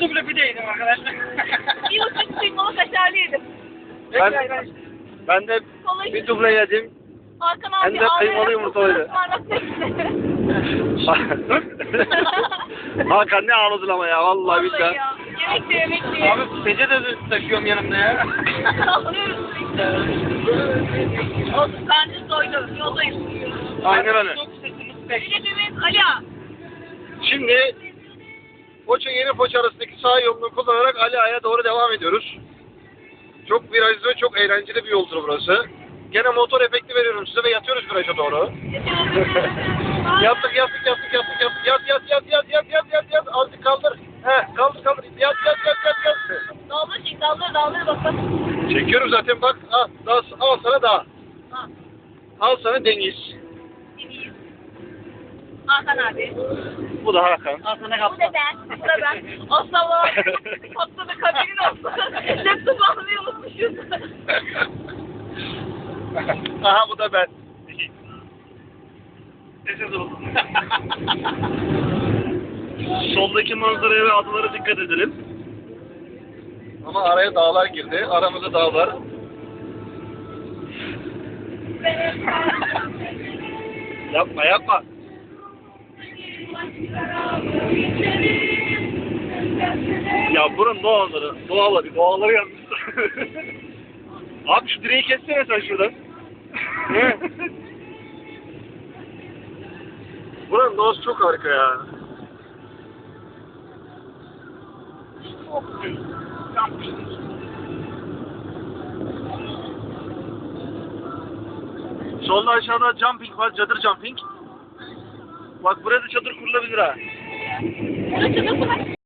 duble pide yedim arkadaşlar. Bir uçuk kıymalı kaşarlı yedim. Ben, ben de bir duble yedim. Hakan Hem abi de ağlayarak kıymalı yumurtalıydı. Hakan ne ağladın ama ya vallahi Vallahi billahi. ya. Yemek de yemek de. Abi peçete de taşıyorum yanımda ya. Olsun karnınız doydu. Yoldayız. Aynen öyle. Ali. Şimdi Foça Yeni Foça arasındaki sağ yolunu kullanarak Ali Ağa'ya doğru devam ediyoruz. Çok virajlı ve çok eğlenceli bir yoldur burası. Gene motor efekti veriyorum size ve yatıyoruz viraja doğru. yaptık yaptık yaptık yaptık yaptık. Yat yat yat yat yat yat yat yat. Azıcık kaldır. He kaldır kaldır. Yat yat yat yat yat. Daldır çek daldır daldır bakalım. Çekiyorum zaten bak. Al, al, al sana dağ. Al. al sana deniz. Deniz. Hakan abi. Bu da Hakan. Al sana Bu kaptan. da ben. Bu da ben. Aslan. Patladı kabirin olsun. Laptop almayı unutmuşuz. Aha bu da ben. Soldaki manzaraya ve adalara dikkat edelim. Ama araya dağlar girdi. Aramıza dağlar. yapma yapma. Ya buranın doğaları, doğaları, doğaları yalnız. Abi şu direği kessene sen şuradan. buranın doğası çok harika ya. Solda aşağıda jumping var, çadır jumping. واكبريت الشطر كله بذراع